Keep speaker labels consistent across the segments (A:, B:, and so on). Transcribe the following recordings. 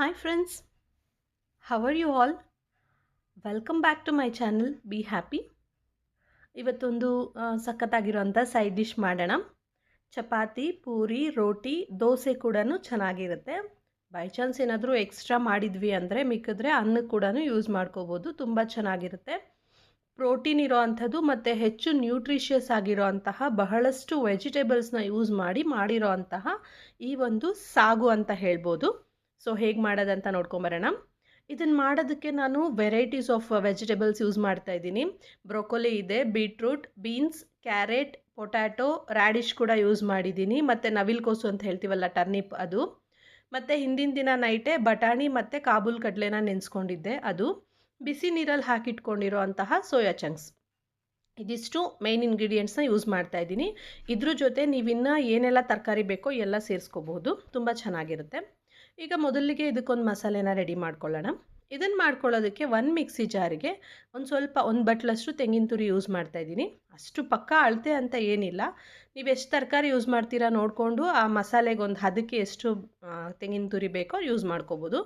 A: Hi friends, how are you all? Welcome back to my channel be happy ಇವತ್ತೊಂದು ಸಖತ್ತಾಗಿರೋಂಥ side dish ಮಾಡೋಣ. ಚಪಾತಿ ಪೂರಿ ರೋಟಿ ದೋಸೆ ಕೂಡ ಚೆನ್ನಾಗಿರುತ್ತೆ. ಬೈ ಚಾನ್ಸ್ ಏನಾದರೂ ಎಕ್ಸ್ಟ್ರಾ ಮಾಡಿದ್ವಿ ಅಂದರೆ ಮಿಕ್ಕಿದ್ರೆ ಅನ್ನ ಕೂಡ ಯೂಸ್ ಮಾಡ್ಕೋಬೋದು. ತುಂಬ ಚೆನ್ನಾಗಿರುತ್ತೆ. ಪ್ರೋಟೀನ್ ಇರೋ ಅಂಥದ್ದು ಮತ್ತು ಹೆಚ್ಚು ನ್ಯೂಟ್ರಿಷಿಯಸ್ ಆಗಿರೋ ಅಂತಹ ಬಹಳಷ್ಟು ವೆಜಿಟೇಬಲ್ಸ್ನ ಯೂಸ್ ಮಾಡಿ ಮಾಡಿರೋ ಅಂತಹ ಈ ಒಂದು ಸಾಗು ಅಂತ ಹೇಳ್ಬೋದು. ಸೊ ಹೇಗೆ ಮಾಡೋದಂತ ನೋಡ್ಕೊಂಬರೋಣ. ಇದನ್ನು ಮಾಡೋದಕ್ಕೆ ನಾನು ವೆರೈಟೀಸ್ ಆಫ್ ವೆಜಿಟೇಬಲ್ಸ್ ಯೂಸ್ ಮಾಡ್ತಾ ಇದ್ದೀನಿ. ಬ್ರೊಕೊಲಿ ಇದೆ beetroot beans carrot potato radish ಕೂಡ ಯೂಸ್ ಮಾಡಿದ್ದೀನಿ. ಮತ್ತು ನವಿಲ್ಕೋಸು ಅಂತ ಹೇಳ್ತೀವಲ್ಲ ಟರ್ನಿಪ್ ಅದು. ಮತ್ತು ಹಿಂದಿನ ದಿನ ನೈಟೇ ಬಟಾಣಿ ಮತ್ತು ಕಾಬೂಲ್ ಕಡಲೆನ ನೆನೆಸ್ಕೊಂಡಿದ್ದೆ ಅದು. ಬಿಸಿ ನೀರಲ್ಲಿ ಹಾಕಿಟ್ಕೊಂಡಿರೋ ಅಂತಹ ಸೋಯಾ ಚಂಕ್ಸ್ ಇದಿಷ್ಟು ಮೇನ್ ಇಂಗ್ರೀಡಿಯೆಂಟ್ಸ್ನ ಯೂಸ್ ಮಾಡ್ತಾ ಇದ್ದೀನಿ. ಇದ್ರ ಜೊತೆ ನೀವಿನ್ನು ಏನೆಲ್ಲ ತರಕಾರಿ ಬೇಕೋ ಎಲ್ಲ ಸೇರಿಸ್ಕೋಬಹುದು ತುಂಬ ಚೆನ್ನಾಗಿರುತ್ತೆ. ಈಗ ಮೊದಲಿಗೆ ಇದಕ್ಕೊಂದು ಮಸಾಲೆನ ರೆಡಿ ಮಾಡ್ಕೊಳ್ಳೋಣ. ಇದನ್ನು ಮಾಡ್ಕೊಳ್ಳೋದಕ್ಕೆ ಒಂದು ಮಿಕ್ಸಿ ಜಾರಿಗೆ ಒಂದು ಸ್ವಲ್ಪ, ಒಂದು ಬಟ್ಲಷ್ಟು ತೆಂಗಿನ ತುರಿ ಯೂಸ್ ಮಾಡ್ತಾ ಇದ್ದೀನಿ. ಅಷ್ಟು ಪಕ್ಕ ಅಳತೆ ಅಂತ ಏನಿಲ್ಲ. ನೀವು ಎಷ್ಟು ತರಕಾರಿ ಯೂಸ್ ಮಾಡ್ತೀರಾ ನೋಡಿಕೊಂಡು ಆ ಮಸಾಲೆಗೆ ಒಂದು ಹದಕ್ಕೆ ಎಷ್ಟು ತೆಂಗಿನ ತುರಿ ಬೇಕೋ ಯೂಸ್ ಮಾಡ್ಕೋಬೋದು.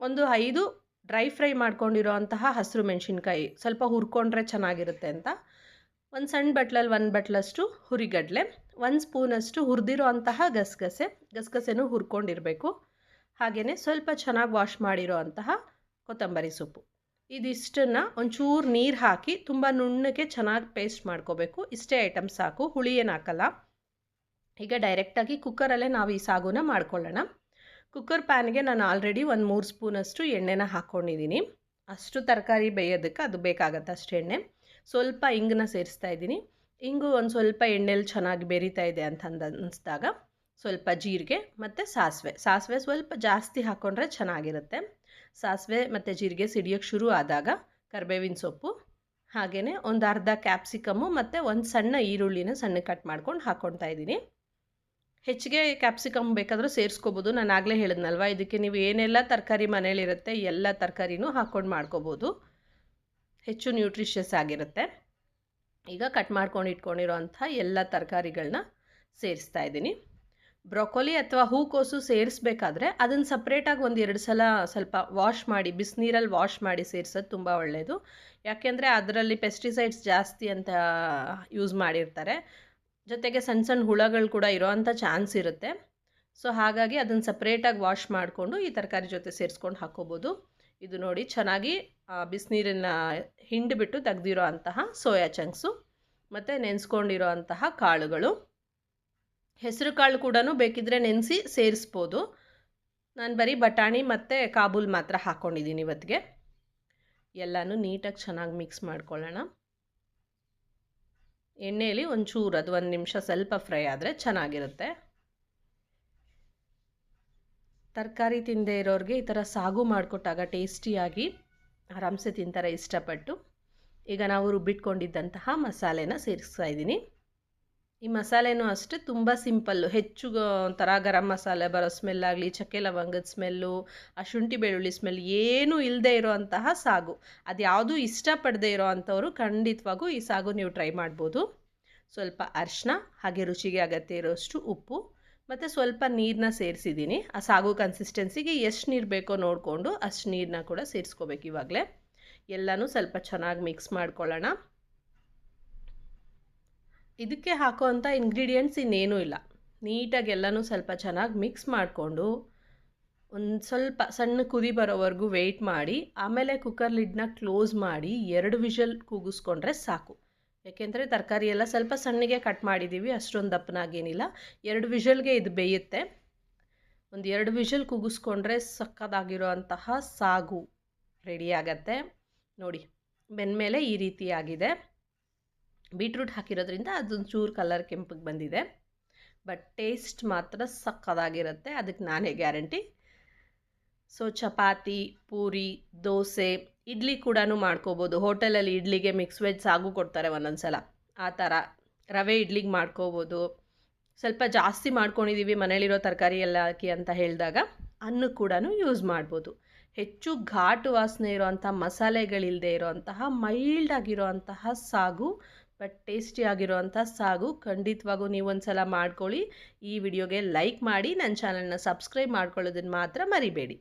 A: ಒಂದು ಐದು ಡ್ರೈ ಫ್ರೈ ಮಾಡ್ಕೊಂಡಿರೋ ಅಂತಹ ಹಸಿರು ಮೆಣಸಿನ್ಕಾಯಿ ಸ್ವಲ್ಪ ಹುರ್ಕೊಂಡ್ರೆ ಚೆನ್ನಾಗಿರುತ್ತೆ ಅಂತ. ಒಂದು ಸಣ್ಣ ಬಟ್ಲಲ್ಲಿ ಒಂದು ಬಟ್ಲಷ್ಟು ಹುರಿಗಡಲೆ, ಒಂದು ಸ್ಪೂನಷ್ಟು ಹುರಿದಿರೋ ಅಂತಹ ಗಸಗಸೆ. ಗಸಗಸೆನೂ ಹುರ್ಕೊಂಡಿರಬೇಕು. ಹಾಗೆಯೇ ಸ್ವಲ್ಪ ಚೆನ್ನಾಗಿ ವಾಶ್ ಮಾಡಿರೋ ಅಂತಹ ಕೊತ್ತಂಬರಿ ಸೊಪ್ಪು. ಇದಿಷ್ಟನ್ನು ಒಂಚೂರು ನೀರು ಹಾಕಿ ತುಂಬ ನುಣ್ಣಗೆ ಚೆನ್ನಾಗಿ ಪೇಸ್ಟ್ ಮಾಡ್ಕೋಬೇಕು. ಇಷ್ಟೇ ಐಟಮ್ ಸಾಕು. ಹುಳಿ ಏನು ಹಾಕಲ್ಲ. ಈಗ ಡೈರೆಕ್ಟಾಗಿ ಕುಕ್ಕರಲ್ಲೇ ನಾವು ಈ ಸಾಗುನ ಮಾಡ್ಕೊಳ್ಳೋಣ. ಕುಕ್ಕರ್ ಪ್ಯಾನ್ಗೆ ನಾನು ಆಲ್ರೆಡಿ ಒಂದು ಮೂರು ಸ್ಪೂನಷ್ಟು ಎಣ್ಣೆನ ಹಾಕ್ಕೊಂಡಿದ್ದೀನಿ ಅಷ್ಟು ತರಕಾರಿ ಬೇಯೋದಕ್ಕೆ ಅದು ಬೇಕಾಗತ್ತೆ ಅಷ್ಟು ಎಣ್ಣೆ. ಸ್ವಲ್ಪ ಇಂಗನ್ನ ಸೇರಿಸ್ತಾ ಇದ್ದೀನಿ ಇಂಗು ಒಂದು ಸ್ವಲ್ಪ ಎಣ್ಣೆಲಿ ಚೆನ್ನಾಗಿ ಬೆರೀತಾ ಇದೆ ಅಂತ ಅಂದ ಅನಿಸ್ದಾಗ ಸ್ವಲ್ಪ ಜೀರಿಗೆ ಮತ್ತು ಸಾಸಿವೆ. ಸಾಸಿವೆ ಸ್ವಲ್ಪ ಜಾಸ್ತಿ ಹಾಕ್ಕೊಂಡ್ರೆ ಚೆನ್ನಾಗಿರುತ್ತೆ. ಸಾಸಿವೆ ಮತ್ತು ಜೀರಿಗೆ ಸಿಡಿಯೋಕ್ಕೆ ಶುರು ಆದಾಗ ಕರಿಬೇವಿನ ಸೊಪ್ಪು ಹಾಗೆಯೇ ಒಂದು ಅರ್ಧ ಕ್ಯಾಪ್ಸಿಕಮ್ಮು ಮತ್ತು ಒಂದು ಸಣ್ಣ ಈರುಳ್ಳಿನ ಸಣ್ಣ ಕಟ್ ಮಾಡ್ಕೊಂಡು ಹಾಕ್ಕೊಳ್ತಾ ಇದ್ದೀನಿ. ಹೆಚ್ಚಿಗೆ ಕ್ಯಾಪ್ಸಿಕಮ್ ಬೇಕಾದರೂ ಸೇರಿಸ್ಕೋಬೋದು. ನಾನು ಆಗಲೇ ಹೇಳಿದ್ನಲ್ವ, ಇದಕ್ಕೆ ನೀವು ಏನೆಲ್ಲ ತರಕಾರಿ ಮನೇಲಿರುತ್ತೆ ಎಲ್ಲ ತರಕಾರಿನೂ ಹಾಕ್ಕೊಂಡು ಮಾಡ್ಕೋಬೋದು. ಹೆಚ್ಚು ನ್ಯೂಟ್ರಿಷಿಯಸ್ ಆಗಿರುತ್ತೆ. ಈಗ ಕಟ್ ಮಾಡ್ಕೊಂಡು ಇಟ್ಕೊಂಡಿರೋ ಅಂಥ ಎಲ್ಲ ತರಕಾರಿಗಳನ್ನ ಸೇರಿಸ್ತಾ ಇದ್ದೀನಿ. ಬ್ರೊಕೊಲಿ ಅಥವಾ ಹೂಕೋಸು ಸೇರಿಸ್ಬೇಕಾದ್ರೆ ಅದನ್ನು ಸಪ್ರೇಟಾಗಿ ಒಂದು ಎರಡು ಸಲ ಸ್ವಲ್ಪ ವಾಶ್ ಮಾಡಿ, ಬಿಸಿನೀರಲ್ಲಿ ವಾಶ್ ಮಾಡಿ ಸೇರಿಸೋದು ತುಂಬ ಒಳ್ಳೆಯದು ಯಾಕೆಂದರೆ ಅದರಲ್ಲಿ ಪೆಸ್ಟಿಸೈಡ್ಸ್ ಜಾಸ್ತಿ ಅಂತ ಯೂಸ್ ಮಾಡಿರ್ತಾರೆ. ಜೊತೆಗೆ ಸಣ್ಣ ಸಣ್ಣ ಹುಳಗಳು ಕೂಡ ಇರೋವಂಥ ಚಾನ್ಸ್ ಇರುತ್ತೆ. ಸೊ ಹಾಗಾಗಿ ಅದನ್ನು ಸಪ್ರೇಟಾಗಿ ವಾಶ್ ಮಾಡಿಕೊಂಡು ಈ ತರಕಾರಿ ಜೊತೆ ಸೇರಿಸ್ಕೊಂಡು ಹಾಕ್ಕೋಬೋದು ಇದು ನೋಡಿ ಚೆನ್ನಾಗಿ ಬಿಸಿನೀರನ್ನು ಹಿಂಡಿಬಿಟ್ಟು ತೆಗೆದಿರೋ ಅಂತಹ ಸೋಯಾ ಚಂಕ್ಸು ಮತ್ತು ನೆನೆಸ್ಕೊಂಡಿರೋ ಅಂತಹ ಕಾಳುಗಳು. ಹೆಸರು ಕಾಳು ಕೂಡ ಬೇಕಿದ್ರೆ ನೆನೆಸಿ ಸೇರಿಸ್ಬೋದು. ನಾನು ಬರೀ ಬಟಾಣಿ ಮತ್ತು ಕಾಬೂಲ್ ಮಾತ್ರ ಹಾಕ್ಕೊಂಡಿದ್ದೀನಿ ಇವತ್ತಿಗೆ. ಎಲ್ಲನೂ ನೀಟಾಗಿ ಚೆನ್ನಾಗಿ ಮಿಕ್ಸ್ ಮಾಡ್ಕೊಳ್ಳೋಣ. ಎಣ್ಣೆಯಲ್ಲಿ ಒಂಚೂರು, ಅದು ಒಂದು ನಿಮಿಷ ಸ್ವಲ್ಪ ಫ್ರೈ ಆದರೆ ಚೆನ್ನಾಗಿರುತ್ತೆ. ತರಕಾರಿ ತಿಂದೇ ಇರೋರಿಗೆ ಈ ಥರ ಸಾಗು ಮಾಡಿಕೊಟ್ಟಾಗ ಟೇಸ್ಟಿಯಾಗಿ ಆರಾಮ್ಸೆ ತಿಂತಾರೆ ಇಷ್ಟಪಟ್ಟು. ಈಗ ನಾವು ರುಬ್ಬಿಟ್ಕೊಂಡಿದ್ದಂತಹ ಮಸಾಲೆನ ಸೇರಿಸ್ತಾ ಇದ್ದೀನಿ. ಈ ಮಸಾಲೆನೂ ಅಷ್ಟೇ, ತುಂಬ ಸಿಂಪಲ್ಲು. ಹೆಚ್ಚು ಒಂಥರ ಗರಂ ಮಸಾಲೆ ಬರೋ ಸ್ಮೆಲ್ ಆಗಲಿ ಚಕ್ಕೆ ಲವಂಗದ ಸ್ಮೆಲ್ಲು, ಆ ಶುಂಠಿ ಬೆಳ್ಳುಳ್ಳಿ ಸ್ಮೆಲ್ ಏನೂ ಇಲ್ಲದೆ ಇರೋವಂತಹ ಸಾಗು. ಅದು ಯಾವುದೂ ಇಷ್ಟಪಡದೇ ಇರೋ ಅಂಥವ್ರು ಖಂಡಿತವಾಗೂ ಈ ಸಾಗು ನೀವು ಟ್ರೈ ಮಾಡ್ಬೋದು. ಸ್ವಲ್ಪ ಅರಿಶಿನ, ಹಾಗೆ ರುಚಿಗೆ ಅಗತ್ಯ ಇರೋಷ್ಟು ಉಪ್ಪು, ಮತ್ತು ಸ್ವಲ್ಪ ನೀರನ್ನ ಸೇರಿಸಿದ್ದೀನಿ. ಆ ಸಾಗು ಕನ್ಸಿಸ್ಟೆನ್ಸಿಗೆ ಎಷ್ಟು ನೀರು ಬೇಕೋ ನೋಡಿಕೊಂಡು ಅಷ್ಟು ನೀರನ್ನ ಕೂಡ ಸೇರಿಸ್ಕೋಬೇಕು ಇವಾಗಲೇ. ಎಲ್ಲನೂ ಸ್ವಲ್ಪ ಚೆನ್ನಾಗಿ ಮಿಕ್ಸ್ ಮಾಡ್ಕೊಳ್ಳೋಣ. ಇದಕ್ಕೆ ಹಾಕೋವಂಥ ಇಂಗ್ರೀಡಿಯೆಂಟ್ಸ್ ಇನ್ನೇನೂ ಇಲ್ಲ. ನೀಟಾಗಿ ಎಲ್ಲನೂ ಸ್ವಲ್ಪ ಚೆನ್ನಾಗಿ ಮಿಕ್ಸ್ ಮಾಡಿಕೊಂಡು ಒಂದು ಸ್ವಲ್ಪ ಸಣ್ಣ ಕುದಿ ಬರೋವರೆಗೂ ವೆಯ್ಟ್ ಮಾಡಿ, ಆಮೇಲೆ ಕುಕ್ಕರ್ ಲಿಡ್ನ ಕ್ಲೋಸ್ ಮಾಡಿ ಎರಡು ವಿಷಲ್ ಕೂಗಿಸ್ಕೊಂಡ್ರೆ ಸಾಕು. ಯಾಕೆಂದರೆ ತರಕಾರಿ ಎಲ್ಲ ಸ್ವಲ್ಪ ಸಣ್ಣಗೆ ಕಟ್ ಮಾಡಿದ್ದೀವಿ ಅಷ್ಟೊಂದು ದಪ್ಪನಾಗೇನಿಲ್ಲ. ಎರಡು ವಿಷಲ್ಗೆ ಇದು ಬೇಯುತ್ತೆ. ಒಂದು ಎರಡು ವಿಷಲ್ ಕೂಗಿಸ್ಕೊಂಡ್ರೆ ಸಕ್ಕದಾಗಿರೋ ಅಂತಹ ಸಾಗು ರೆಡಿ ಆಗತ್ತೆ. ನೋಡಿ, ಬೆಂದಮೇಲೆ ಈ ರೀತಿಯಾಗಿದೆ ಬೀಟ್ರೂಟ್ ಹಾಕಿರೋದ್ರಿಂದ ಅದೊಂದು ಚೂರು ಕಲರ್ ಕೆಂಪಿಗೆ ಬಂದಿದೆ. ಬಟ್ ಟೇಸ್ಟ್ ಮಾತ್ರ ಸಕ್ಕದಾಗಿರುತ್ತೆ ಅದಕ್ಕೆ ನಾನೇ ಗ್ಯಾರಂಟಿ. ಸೊ ಚಪಾತಿ, ಪೂರಿ, ದೋಸೆ, ಇಡ್ಲಿ ಕೂಡ ಮಾಡ್ಕೋಬೋದು. ಹೋಟೆಲಲ್ಲಿ ಇಡ್ಲಿಗೆ ಮಿಕ್ಸ್ ವೆಜ್ ಸಾಗು ಕೊಡ್ತಾರೆ ಒಂದೊಂದು ಸಲ ಆ ಥರ ರವೆ ಇಡ್ಲಿಗೆ ಮಾಡ್ಕೋಬೋದು. ಸ್ವಲ್ಪ ಜಾಸ್ತಿ ಮಾಡ್ಕೊಂಡಿದ್ದೀವಿ ಮನೇಲಿರೋ ತರಕಾರಿ ಎಲ್ಲ ಹಾಕಿ ಅಂತ ಹೇಳಿದಾಗ ಅನ್ನು ಕೂಡ ಯೂಸ್ ಮಾಡ್ಬೋದು. ಹೆಚ್ಚು ಘಾಟು ವಾಸನೆ ಇರೋವಂಥ ಮಸಾಲೆಗಳಿಲ್ಲದೆ ಇರೋವಂತಹ ಮೈಲ್ಡ್ ಆಗಿರೋವಂತಹ ಸಾಗು ಬಟ್ ಟೇಸ್ಟಿ ಆಗಿರೋವಂಥ ಸಾಗು, ಖಂಡಿತವಾಗೂ ನೀವು ಒಂದು ಸಲ ಮಾಡ್ಕೊಳ್ಳಿ. ಈ ವಿಡಿಯೋಗೆ ಲೈಕ್ ಮಾಡಿ, ನನ್ನ ಚಾನಲ್ನ ಸಬ್ಸ್ಕ್ರೈಬ್ ಮಾಡ್ಕೊಳ್ಳೋದನ್ನು ಮಾತ್ರ ಮರಿಬೇಡಿ.